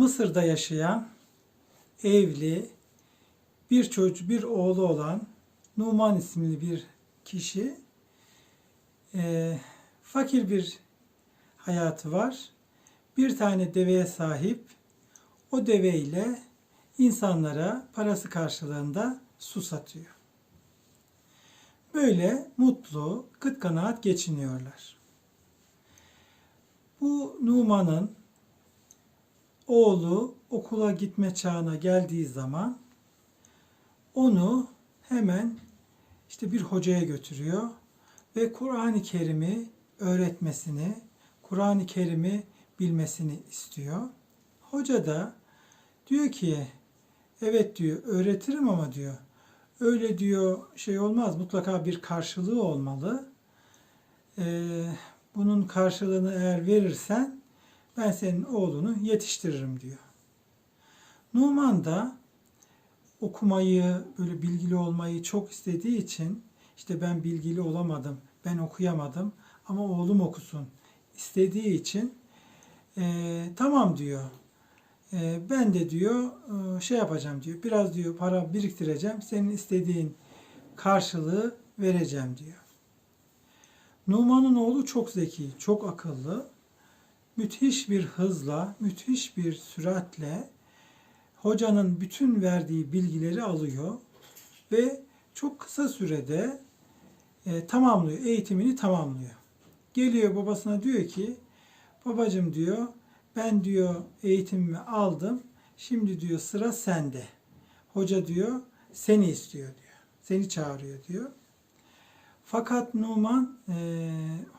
Mısır'da yaşayan evli bir çocuk, bir oğlu olan Numan isimli bir kişi eee, fakir bir hayatı var. Bir tane deveye sahip. O deveyle insanlara parası karşılığında su satıyor. Böyle mutlu, kıt kanaat geçiniyorlar. Bu Numan'ın oğlu okula gitme çağına geldiği zaman onu hemen işte bir hocaya götürüyor ve Kur'an-ı Kerim'i öğretmesini, Kur'an-ı Kerim'i bilmesini istiyor. Hoca da diyor ki evet diyor öğretirim ama diyor öyle diyor şey olmaz mutlaka bir karşılığı olmalı. Ee, bunun karşılığını eğer verirsen ben senin oğlunu yetiştiririm diyor. Numan da okumayı, böyle bilgili olmayı çok istediği için işte ben bilgili olamadım, ben okuyamadım ama oğlum okusun istediği için eee, tamam diyor. Eee, ben de diyor eee, şey yapacağım diyor. Biraz diyor para biriktireceğim. Senin istediğin karşılığı vereceğim diyor. Numan'ın oğlu çok zeki, çok akıllı. Müthiş bir hızla, müthiş bir süratle hocanın bütün verdiği bilgileri alıyor ve çok kısa sürede e, tamamlıyor, eğitimini tamamlıyor. Geliyor babasına diyor ki, babacım diyor, ben diyor eğitimimi aldım, şimdi diyor sıra sende. Hoca diyor, seni istiyor diyor, seni çağırıyor diyor. Fakat Numan e,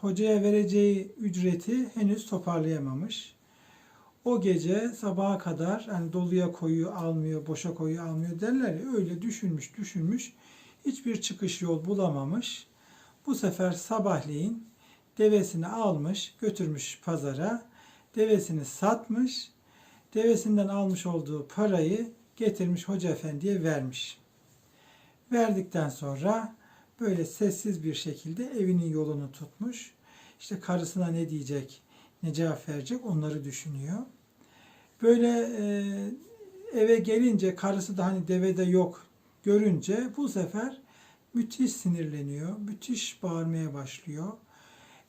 hocaya vereceği ücreti henüz toparlayamamış. O gece sabaha kadar hani doluya koyu almıyor, boşa koyu almıyor derler ya öyle düşünmüş düşünmüş. Hiçbir çıkış yol bulamamış. Bu sefer sabahleyin devesini almış, götürmüş pazara. Devesini satmış. Devesinden almış olduğu parayı getirmiş hoca efendiye vermiş. Verdikten sonra böyle sessiz bir şekilde evinin yolunu tutmuş. İşte karısına ne diyecek, ne cevap verecek onları düşünüyor. Böyle e, eve gelince karısı da hani devede yok görünce bu sefer müthiş sinirleniyor. Müthiş bağırmaya başlıyor.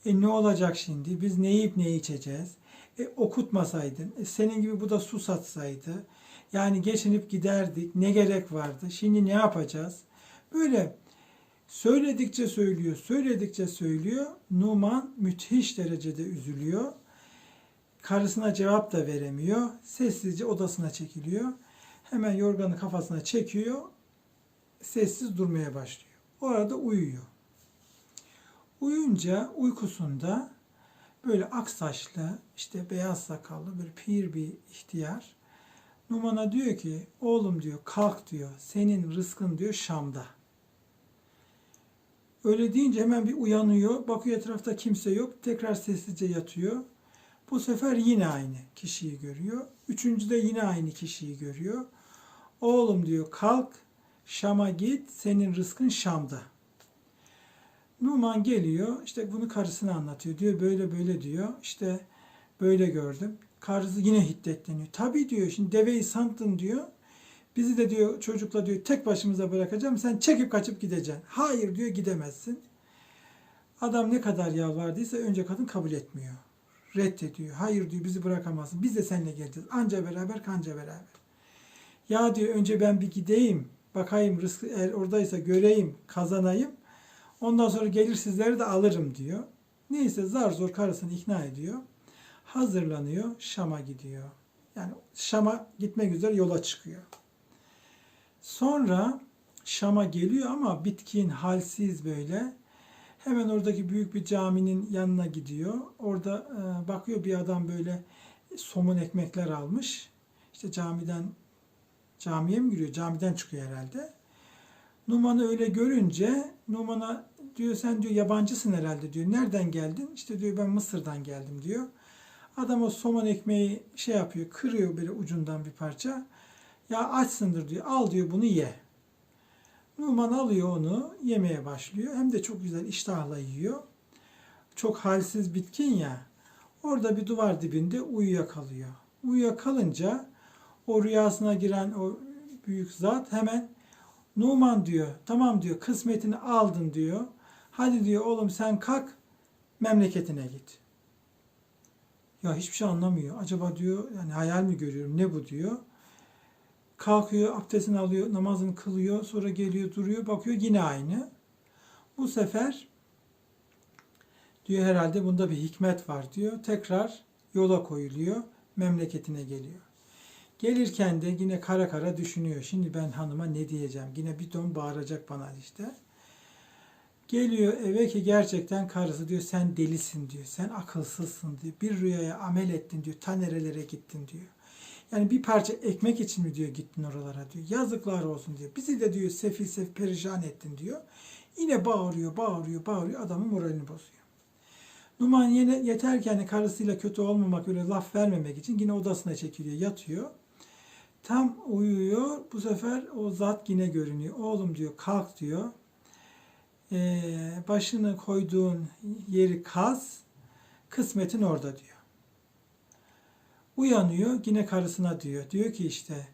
E ne olacak şimdi? Biz ne yiyip ne içeceğiz? E okutmasaydın. E, senin gibi bu da su satsaydı. Yani geçinip giderdik. Ne gerek vardı? Şimdi ne yapacağız? Böyle söyledikçe söylüyor, söyledikçe söylüyor. Numan müthiş derecede üzülüyor. Karısına cevap da veremiyor. Sessizce odasına çekiliyor. Hemen yorganı kafasına çekiyor. Sessiz durmaya başlıyor. Orada uyuyor. Uyunca uykusunda böyle ak saçlı, işte beyaz sakallı, böyle pir bir ihtiyar Numan'a diyor ki, oğlum diyor kalk diyor, senin rızkın diyor Şam'da. Öyle deyince hemen bir uyanıyor, bakıyor etrafta kimse yok, tekrar sessizce yatıyor. Bu sefer yine aynı kişiyi görüyor. Üçüncüde yine aynı kişiyi görüyor. Oğlum diyor kalk Şam'a git senin rızkın Şam'da. Numan geliyor işte bunu karısına anlatıyor. Diyor böyle böyle diyor. İşte böyle gördüm. Karısı yine hiddetleniyor. Tabii diyor şimdi deveyi sandın diyor. Bizi de diyor çocukla diyor tek başımıza bırakacağım. Sen çekip kaçıp gideceksin. Hayır diyor gidemezsin. Adam ne kadar yalvardıysa önce kadın kabul etmiyor. Reddediyor. Hayır diyor bizi bırakamazsın. Biz de seninle geleceğiz. Anca beraber kanca beraber. Ya diyor önce ben bir gideyim. Bakayım rızkı eğer oradaysa göreyim, kazanayım. Ondan sonra gelir sizleri de alırım diyor. Neyse zar zor karısını ikna ediyor. Hazırlanıyor, Şam'a gidiyor. Yani Şam'a gitmek üzere yola çıkıyor. Sonra Şam'a geliyor ama bitkin, halsiz böyle. Hemen oradaki büyük bir caminin yanına gidiyor. Orada e, bakıyor bir adam böyle somun ekmekler almış. İşte camiden camiye mi giriyor? Camiden çıkıyor herhalde. Numan'ı öyle görünce Numan'a diyor sen diyor yabancısın herhalde diyor. Nereden geldin? İşte diyor ben Mısır'dan geldim diyor. Adam o somon ekmeği şey yapıyor, kırıyor böyle ucundan bir parça. Ya açsındır diyor. Al diyor bunu ye. Numan alıyor onu, yemeye başlıyor. Hem de çok güzel iştahla yiyor. Çok halsiz bitkin ya. Orada bir duvar dibinde uyuyakalıyor. Uyuyakalınca o rüyasına giren o büyük zat hemen Numan diyor. Tamam diyor. Kısmetini aldın diyor. Hadi diyor oğlum sen kalk memleketine git. Ya hiçbir şey anlamıyor. Acaba diyor yani hayal mi görüyorum ne bu diyor. Kalkıyor abdestini alıyor namazını kılıyor sonra geliyor duruyor bakıyor yine aynı. Bu sefer diyor herhalde bunda bir hikmet var diyor. Tekrar yola koyuluyor memleketine geliyor. Gelirken de yine kara kara düşünüyor. Şimdi ben hanıma ne diyeceğim? Yine bir ton bağıracak bana işte. Geliyor eve ki gerçekten karısı diyor sen delisin diyor. Sen akılsızsın diyor. Bir rüyaya amel ettin diyor. Ta nerelere gittin diyor. Yani bir parça ekmek için mi diyor gittin oralara diyor. Yazıklar olsun diyor. Bizi de diyor sefil sefil perişan ettin diyor. Yine bağırıyor, bağırıyor, bağırıyor. Adamın moralini bozuyor. Numan yine yeter ki hani karısıyla kötü olmamak, öyle laf vermemek için yine odasına çekiliyor, yatıyor. Tam uyuyor. Bu sefer o zat yine görünüyor. Oğlum diyor kalk diyor. Ee, başını koyduğun yeri kaz. Kısmetin orada diyor. Uyanıyor yine karısına diyor. Diyor ki işte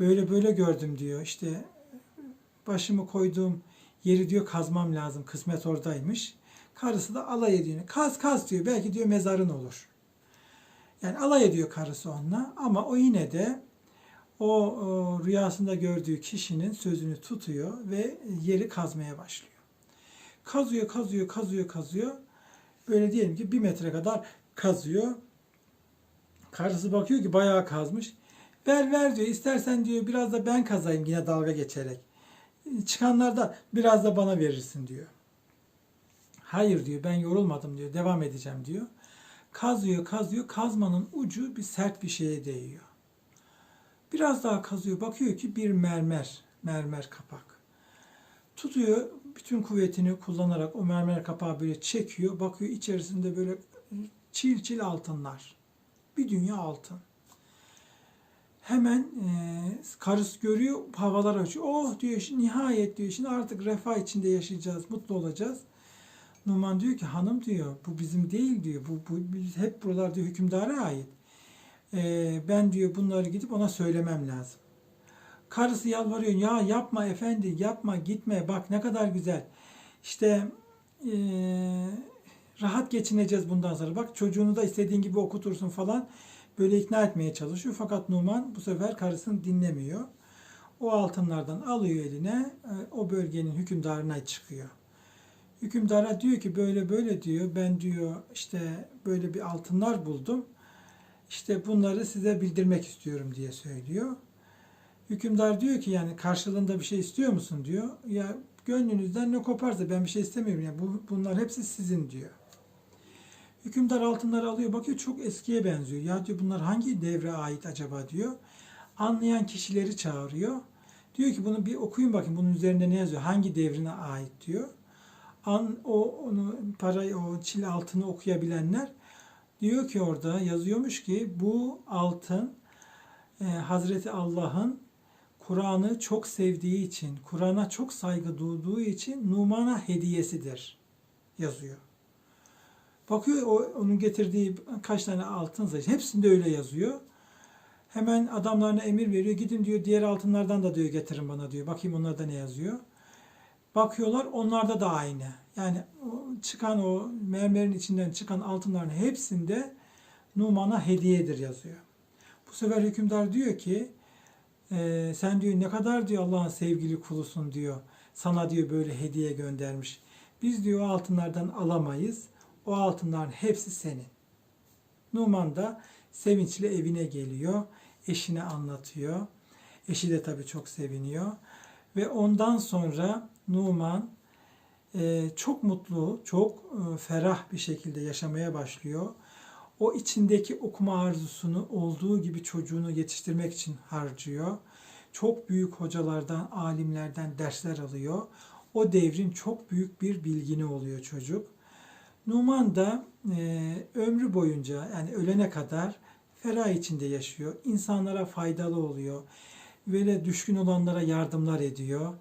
böyle böyle gördüm diyor. İşte başımı koyduğum yeri diyor kazmam lazım. Kısmet oradaymış. Karısı da alay ediyor. Kaz kaz diyor. Belki diyor mezarın olur. Yani alay ediyor karısı onunla ama o yine de o, o rüyasında gördüğü kişinin sözünü tutuyor ve yeri kazmaya başlıyor. Kazıyor, kazıyor, kazıyor, kazıyor. Böyle diyelim ki bir metre kadar kazıyor. Karısı bakıyor ki bayağı kazmış. Ver ver diyor. İstersen diyor biraz da ben kazayım yine dalga geçerek. Çıkanlar da biraz da bana verirsin diyor. Hayır diyor ben yorulmadım diyor. Devam edeceğim diyor. Kazıyor, kazıyor. Kazmanın ucu bir sert bir şeye değiyor. Biraz daha kazıyor. Bakıyor ki bir mermer, mermer kapak. Tutuyor bütün kuvvetini kullanarak o mermer kapağı böyle çekiyor. Bakıyor içerisinde böyle çil çil altınlar. Bir dünya altın. Hemen e, karısı görüyor, havalar açıyor. Oh diyor, şimdi nihayet diyor, şimdi artık refah içinde yaşayacağız, mutlu olacağız. Numan diyor ki hanım diyor, bu bizim değil diyor, bu, bu hep buralar diyor hükümdara ait. E, ben diyor bunları gidip ona söylemem lazım. Karısı yalvarıyor, ya yapma efendi, yapma, gitme, bak ne kadar güzel. İşte e, rahat geçineceğiz bundan sonra. Bak çocuğunu da istediğin gibi okutursun falan. Böyle ikna etmeye çalışıyor. Fakat Numan bu sefer karısını dinlemiyor. O altınlardan alıyor eline, e, o bölgenin hükümdarına çıkıyor. Hükümdara diyor ki böyle böyle diyor, ben diyor işte böyle bir altınlar buldum. İşte bunları size bildirmek istiyorum diye söylüyor. Hükümdar diyor ki yani karşılığında bir şey istiyor musun diyor. Ya gönlünüzden ne koparsa ben bir şey istemiyorum. Yani bu, bunlar hepsi sizin diyor. Hükümdar altınları alıyor bakıyor çok eskiye benziyor. Ya diyor bunlar hangi devre ait acaba diyor. Anlayan kişileri çağırıyor. Diyor ki bunu bir okuyun bakın bunun üzerinde ne yazıyor. Hangi devrine ait diyor. An, o onu parayı o çil altını okuyabilenler diyor ki orada yazıyormuş ki bu altın e, Hazreti Allah'ın Kur'an'ı çok sevdiği için, Kur'an'a çok saygı duyduğu için Numan'a hediyesidir yazıyor. Bakıyor o, onun getirdiği kaç tane altın sayısı. Hepsinde öyle yazıyor. Hemen adamlarına emir veriyor. Gidin diyor diğer altınlardan da diyor getirin bana diyor. Bakayım onlarda ne yazıyor. Bakıyorlar onlarda da aynı. Yani o çıkan o mermerin içinden çıkan altınların hepsinde Numan'a hediyedir yazıyor. Bu sefer hükümdar diyor ki e, sen diyor ne kadar diyor Allah'ın sevgili kulusun diyor. Sana diyor böyle hediye göndermiş. Biz diyor altınlardan alamayız. O altınların hepsi senin. Numan da sevinçle evine geliyor. Eşine anlatıyor. Eşi de tabii çok seviniyor. Ve ondan sonra Numan e, çok mutlu, çok e, ferah bir şekilde yaşamaya başlıyor. O içindeki okuma arzusunu olduğu gibi çocuğunu yetiştirmek için harcıyor. Çok büyük hocalardan, alimlerden dersler alıyor. O devrin çok büyük bir bilgini oluyor çocuk. Numan da e, ömrü boyunca yani ölene kadar ferah içinde yaşıyor. İnsanlara faydalı oluyor. Böyle düşkün olanlara yardımlar ediyor.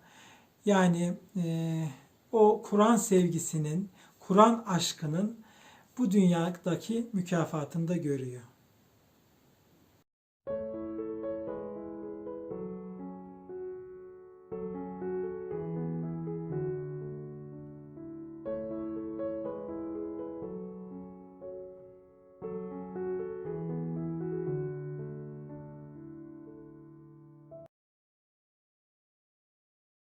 Yani e, o Kur'an sevgisinin, Kur'an aşkının bu dünyadaki mükafatını da görüyor.